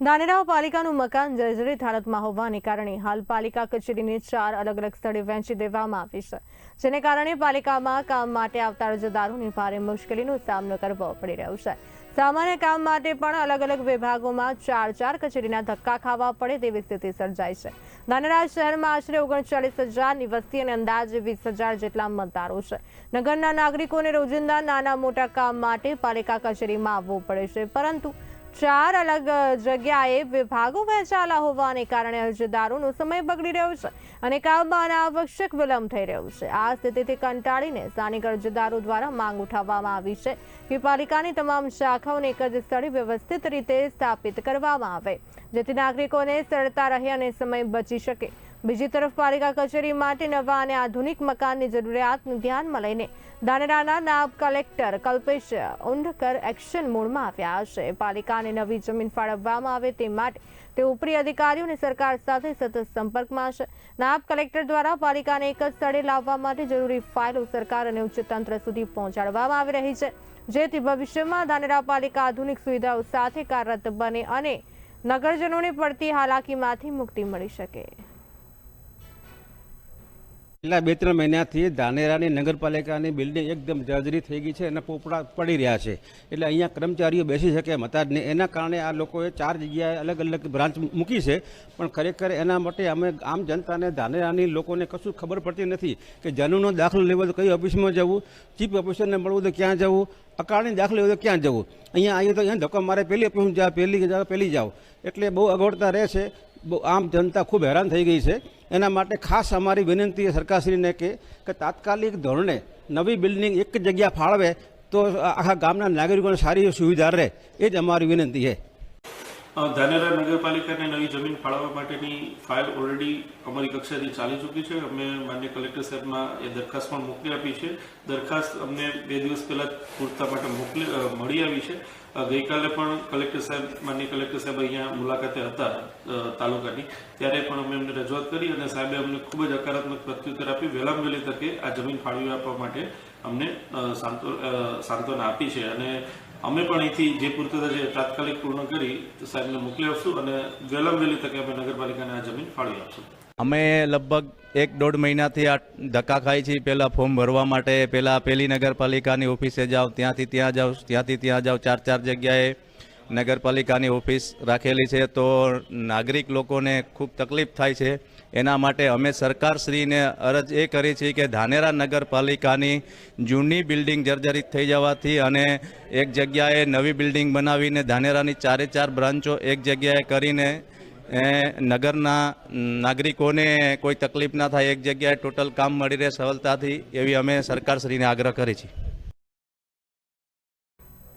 ધાનેરાવ પાલિકાનું મકાન જર્જરિત હાલતમાં હોવાને કારણે હાલ પાલિકા કચેરીને ચાર અલગ અલગ સ્થળે વહેંચી દેવામાં આવી છે, જેને કારણે પાલિકામાં કામ માટે આવતા અરજદારોને ભારે મુશ્કેલીનો સામનો કરવો પડી રહ્યો છે. સામાન્ય કામ માટે પણ અલગ અલગ વિભાગોમાં ચાર ચાર કચેરીના ધક્કા ખાવા પડે તેવી સ્થિતિ સર્જાઈ છે. ધાનેરા શહેરમાં આશરે ઓગણચાલીસ હજારની વસ્તી અને અંદાજે વીસ હજાર જેટલા મતદારો છે. નગરના નાગરિકોને રોજિંદા નાના મોટા કામ માટે પાલિકા કચેરીમાં આવવું પડે છે, પરંતુ ચાર અલગ જગ્યાએ વિભાગો વહેંચાયેલા હોવાને કારણે અરજદારોનો સમય બગડી રહ્યો છે અને કામમાં અનાવશ્યક વિલંબ થઈ રહ્યો છે. આ સ્થિતિથી કંટાળીને સ્થાનિક અરજદારો દ્વારા માંગ ઉઠાવવામાં આવી છે કે પાલિકાની તમામ શાખાઓને એક જ સ્થળે વ્યવસ્થિત રીતે સ્થાપિત કરવામાં આવે, જેથી નાગરિકોને સરળતા રહે અને સમય બચી શકે. બીજી તરફ પાલિકા કચેરી માટે નવા અને આધુનિક મકાનની જરૂરિયાતને ધ્યાનમાં લઈને ધાનેરાના નાયબ કલેક્ટર કલ્પેશ ઉંઢકર એક્શન મોડમાં આવ્યા છે. પાલિકાને નવી જમીન ફાળવવામાં આવે તે માટે તે ઉપરી અધિકારીઓ અને સરકાર સાથે સતત સંપર્કમાં છે. નાયબ કલેક્ટર દ્વારા પાલિકાને એક જ સ્થળે લાવવા માટે જરૂરી ફાઇલો સરકાર અને ઉચ્ચતંત્ર સુધી પહોંચાડવામાં આવી રહી છે. જેથી ભવિષ્યમાં ધાનેરા પાલિકા આધુનિક સુવિધાઓ સાથે કાર્યરત બને અને નગરજનોને પડતી હાલાકીમાંથી મુક્તિ મળી શકે. છેલ્લા બે ત્રણ મહિનાથી ધાનેરાની નગરપાલિકાની બિલ્ડિંગ એકદમ જર્જરી થઈ ગઈ છે અને પોપડા પડી રહ્યા છે. એટલે અહીંયા કર્મચારીઓ બેસી શકે એમ. હતા જ નહીં. એના કારણે આ લોકોએ ચાર જગ્યાએ અલગ અલગ બ્રાન્ચ મૂકી છે. પણ ખરેખર એના માટે અમે આમ જનતાને ધાનેરાની લોકોને કશું ખબર પડતી નથી કે જનુનો દાખલો લેવો તો કઈ ઓફિસમાં જવું? ચીફ ઓફિસરને મળવું તો ક્યાં જવું? અકાળની દાખલો લેવો તો ક્યાં જવું? અહીંયા આવીએ તો અહીંયા ધક્કો મારે પહેલી ઓફિસમાં જાઓ, પહેલી જાઓ પહેલી જાઓ. એટલે બહુ અગવડતા રહે છે. આમ જનતા ખૂબ હેરાન થઈ ગઈ છે. એના માટે ખાસ અમારી વિનંતી સરકારશ્રીને કે તાત્કાલિક ધોરણે નવી બિલ્ડિંગ એક જગ્યા ફાળવે તો આખા ગામના નાગરિકોને સારી સુવિધા રહે. એ જ અમારી વિનંતી છે. ધાનેરા નગરપાલિકાને નવી જમીન ફાળવવા માટેની ફાઇલ ઓલરેડી અમારી કક્ષાથી ચાલી ચૂકી છે. અમે માન્ય કલેક્ટર સાહેબમાં એ દરખાસ્ત પણ મોકલી આપી છે. દરખાસ્ત અમને બે દિવસ પહેલા પૂરતા માટે મોકલી મળી આવી છે. ગઈકાલે પણ કલેક્ટર સાહેબ, માન્ય કલેક્ટર સાહેબ અહીંયા મુલાકાતે હતા તાલુકાની. ત્યારે પણ અમે એમને રજૂઆત કરી અને સાહેબે અમને ખૂબ જ હકારાત્મક પ્રત્યુત્તર આપી વહેલામ વહેલી તકે આ જમીન ફાળવી આપવા માટે અમને સાંત્વના આપી છે. અને અમે પણ અહીંથી જે પૂર્તતા છે તાત્કાલિક પૂર્ણ કરી સાહેબને મોકલી આપશું અને વહેલામ વહેલી તકે અમે નગરપાલિકાને આ જમીન ફાળવી આપશું. અમે લગભગ એક દોઢ મહિનાથી આ ધક્કા ખાઈ છીએ. પહેલાં ફોર્મ ભરવા માટે, પહેલાં પહેલી નગરપાલિકાની ઓફિસે જાઓ, ત્યાંથી ત્યાં જાઓ, ત્યાંથી ત્યાં જાઓ, ચાર ચાર જગ્યાએ નગરપાલિકાની ઓફિસ રાખેલી છે તો નાગરિક લોકોને ખૂબ તકલીફ થાય છે. એના માટે અમે સરકારશ્રીને અરજ એ કરી છે કે ધાનેરા નગરપાલિકાની જૂની બિલ્ડિંગ જર્જરિત થઈ જવાથી અને એક જગ્યાએ નવી બિલ્ડિંગ બનાવીને ધાનેરાની ચારે ચાર બ્રાન્ચો એક જગ્યાએ કરીને, એ નગરના નાગરિકોને કોઈ તકલીફ ના થાય, એક જગ્યાએ ટોટલ કામ મળી રહે સરળતાથી એવી અમે સરકારશ્રીને આગ્રહ કરી છે.